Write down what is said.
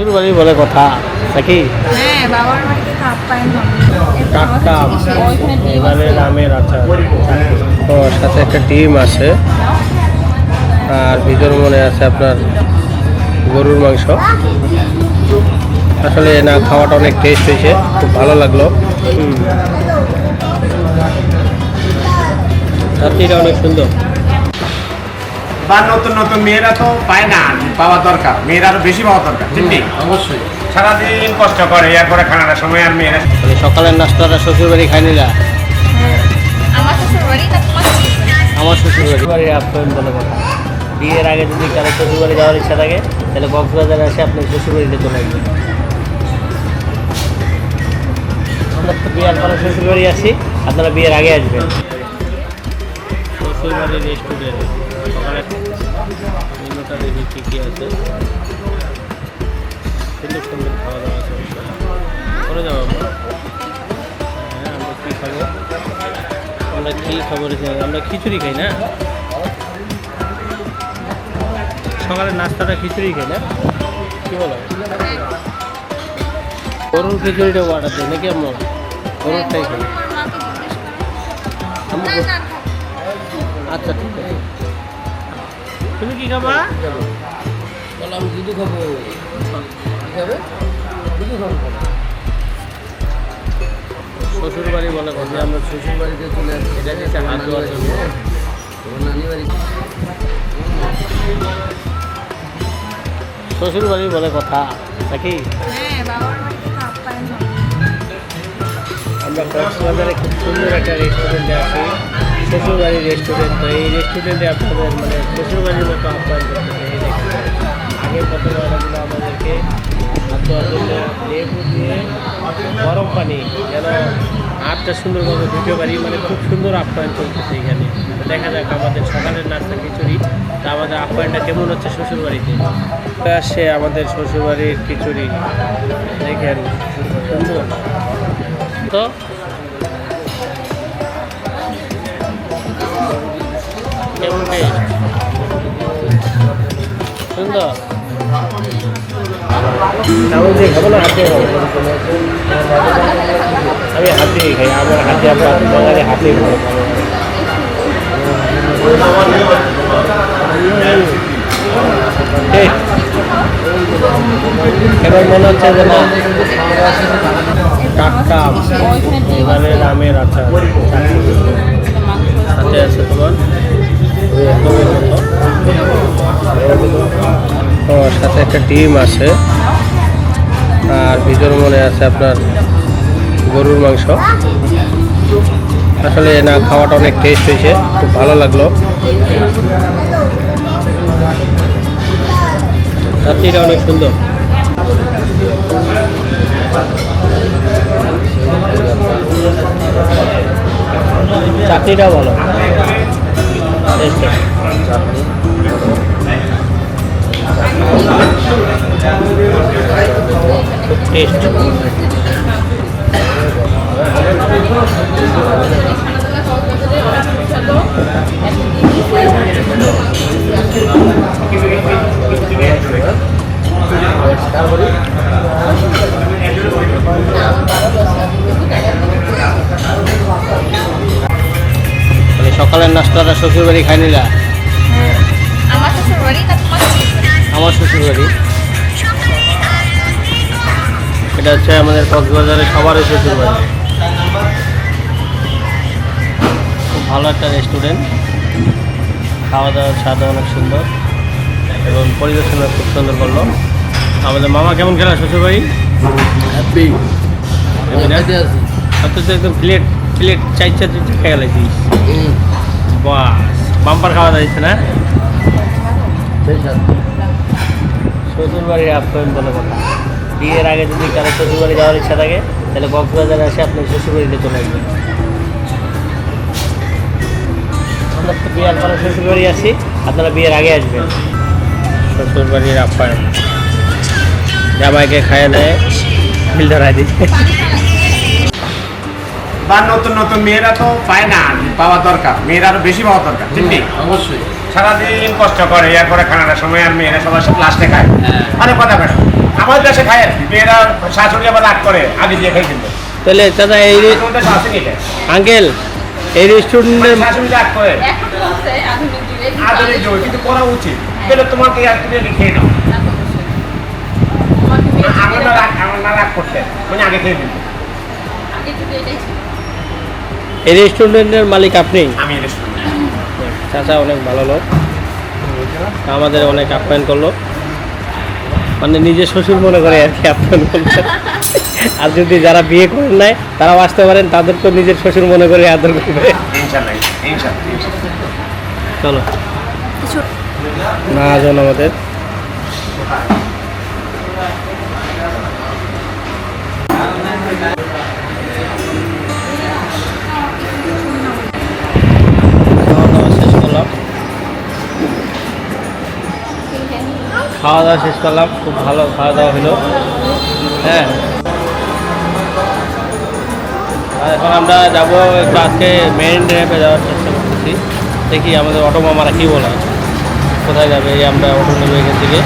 শ্বশুর বাড়ি বলে কথা নাকি? হ্যাঁ বাবার বাড়িতে তো আপ্যায়ন এবারে রামের আচার। ও সাথে একটা ডিম আছে আর ভিতর মনে আছে আপনার গরুর মাংস। আসলে না খাওয়াটা অনেক টেস্ট হয়েছে খুব ভালো লাগল। হুম। চাটনিটা অনেক সুন্দর। বা নতুন নতুন মেয়েরা তো পায় না পাওয়া দরকার। মেয়েরা আরও বেশি পাওয়া দরকার ঠিক নেই? অবশ্যই। সারাদিন কষ্ট করে ইয়ার করে খানার সময় আর মেয়েরা সকালের নাস্তাটা শ্বশুর বাড়ি খাই নিলা? আমার শ্বশুর বাড়ি না তোমার আমার শ্বশুর বাড়ি বাড়ির বলে কথা। বিয়ের আগে যদি কারও শ্বশুর বাড়ি যাওয়ার ইচ্ছা থাকে তাহলে কক্সবাজারে এসে আপনি শ্বশুর বাড়িতে চলে আসবেন। আমরা তো বিয়ের পরে শ্বশুর বাড়ি আসি আপনারা বিয়ের আগে আসবেন। শ্বশুর বাড়ির রেস্টুরেন্ট সকালে মেনুটা দেখি কী কী আছে। সুন্দর সুন্দর খাওয়া দাওয়া আছে। করে যাব আমরা। হ্যাঁ আমরা কী খাব? আমরা কী খবর আমরা খিচুড়ি খাই না? সকালে নাস্তাটা খিচুড়ি খাই না? কি বলো? গরুর খিচুড়িটা অর্ডার দেয় নাকি আমরা গরুরটাই খাই আচ্ছা ঠিক আছে। তুমি কি খাবা? বললাম দুধু খাব। কি খাবে? দুধু খাব শ্বশুর বাড়ি বলে কথা। আমরা শ্বশুর বাড়িতে চলে আসছি। এটা হচ্ছে হাত ধোয়ার জন্য তোমার নানি বাড়ি শ্বশুর বাড়ি বলে কথা নাকি? হ্যাঁ আমরা কক্সবাজারে খুব সুন্দর একটা রেস্টুরেন্টে আছি। শ্বশুর বাড়ির রেস্টুরেন্ট তো এই রেস্টুরেন্টে আপনাদের মানে শ্বশুর বাড়ির মতো আপ্যায়ন করতে এই রেস্টুরেন্ট আগে প্রথমে আমাদেরকে জন্য লেবু দিয়ে গরম পানি, যেন হাতটা সুন্দরভাবে ধুতে পারি মানে খুব সুন্দর আপ্যায়ন চলতেছে এখানে। দেখা যাক আমাদের সকালের নাস্তা, খিচুড়ি, তা আমাদের আপ্যায়নটা কেমন হচ্ছে শ্বশুর বাড়িতে আসছে আমাদের শ্বশুরবাড়ির খিচুড়ি। দেখেন, সুন্দর। তো কেমন এবার মনে হচ্ছে যে না টাটকা এবারে রামের আচার। আছে তোমার? একদমই মতো ও সাথে একটা ডিম আছে। আর ভিতর মনে আছে আপনার গরুর মাংস। আসলে না, খাওয়াটা অনেক টেস্ট হয়েছে, খুব ভালো লাগল। চাটনিটা অনেক সুন্দর। চাটনিটাও ভালো. খুব টেস্ট সকালের নাস্তাটা শ্বশুর বাড়ি খাই নিলা? আমার শ্বশুর বাড়ি? আমার শ্বশুর এটা হচ্ছে আমাদের কক্সবাজারে সবারই শ্বশুর বাড়ি খুব ভালো একটা রেস্টুরেন্ট খাওয়া দাওয়ার স্বাদ অনেক সুন্দর এবং পরিবেশনা খুব সুন্দর করল। আমাদের মামা কেমন খেলা শ্বশুর বাড়ি হ্যাপি একদম প্লেট প্লেট চাই চার চার খেয়ে হুম। বাস বাম্পার খাওয়া যাচ্ছে না? শ্বশুর বাড়ির আপ্যায়ন বলে কথা। বিয়ের আগে যদি কারও শ্বশুর বাড়ি যাওয়ার ইচ্ছা থাকে তাহলে কক্সবাজারে এসে আপনি শ্বশুর বাড়িতে চলে আসবেন আমরা তো বিয়ের পরে শ্বশুর বাড়ি আসি আপনারা বিয়ের আগে আসবেন। শ্বশুর বাড়ির আপ্যায়ন। জামাইকে খায় নেয় ধরাই দিই বা নতুন নতুন মেয়েরা তো পায় না পাওয়া দরকার। মেয়েরা আরও বেশি পাওয়া দরকার ঠিক নেই? অবশ্যই। সারাদিন কষ্ট করে ইয়ার করে খানার সময় আর মেয়েরা সবার সাথে লাস্টে খায়। হ্যাঁ। আরে কথা বেড়া আমাদের দেশে খায় আর কি মেয়েরা শাশুড়ি আবার রাগ করে আগে দিয়ে খাই কিন্তু তাহলে চাচা এই আঙ্কেল এই রেস্টুরেন্টের শাশুড়ি রাগ করে। আধুনিক যুগে কিন্তু করা উচিত। তাহলে তোমাকে আর তুমি আগে খেয়ে নাও। আমার না রাগ আমার না রাগ করতে মানে আগে খেয়ে দিন আগে যুগে এটাই ছিল। এই রেস্টুরেন্টের মালিক আপনি? আমি চাচা অনেক ভালো লোক। আমাদের অনেক আপ্যায়ন করল। মানে নিজের শ্বশুর মনে করে আর কি আপ্যায়ন করল। আর যদি যারা বিয়ে করেন নাই তারাও আসতে পারেন তাদেরকেও নিজের শ্বশুর মনে করে আদর করবে। চলো। মহাজন আমাদের। খাওয়া খাওয়া দাওয়া শেষ করলাম, খুব ভালো খাওয়া দাওয়া হলো। হ্যাঁ। আর এখন আমরা যাব একটু আজকে মেরিন ড্রাইভে যাওয়ার চেষ্টা করতেছি। দেখি আমাদের অটো মামারা কী বলে। কোথায় যাবে? এই আমরা অটো নেবে এখান থেকে।